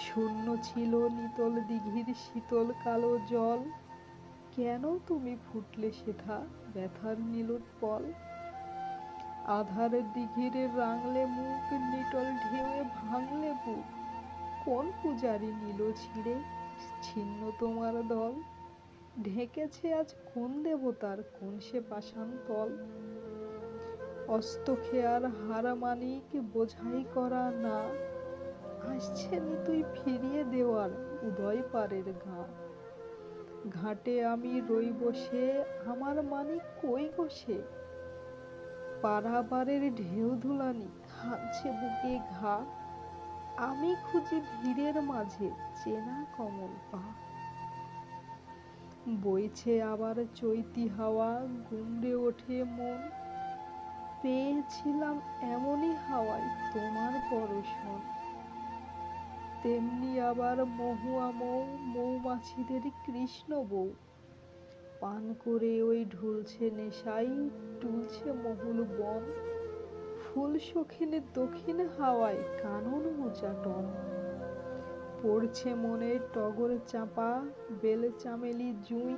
শূন্য ছিল নিতল দিঘির শীতল কালো জল। কেন তুমি ফুটলে সেথা ব্যথার নীলোৎপল আধার দিঘির রাঙলে মুখ, নিটল ঢেউয়ে ভাঙলে বুক। কোন পূজারি নিল ছিঁড়ে ছিন্ন তোমার দল? ঢেকেছে আজ কোন দেবতার, কোন সে পাষাণ তল? অস্ত খেয়ার হারা মানিক বোঝাই করা না। আসছে নি তুই ফিরিয়ে দেওয়ার উদয় পারের গা। ঘাটে আমি রই বসে আমার মানিক কই বসে পারাবারের ঢেউ ধুলানি খাচ্ছে বুকে ঘা। আমি খুঁজি ভিড়ের মাঝে চেনা কমল পা। বইছে আবার চৈতি হাওয়া, গুমড়ে ওঠে মন। পেয়েছিলাম এমনই হাওয়ায় তোমার পরশন। তেমনি আবার মহুয়া মৌ, মৌমাছিদের কৃষ্ণ বউ। পান করে ওই ঢুলছে নেশাই, টুলছে মহুল বন। ফুল সখিনে দক্ষিণ হাওয়ায় কানন মোচা টন। পড়ছে মনে টগর চাঁপা, বেল চামেলি জুঁই।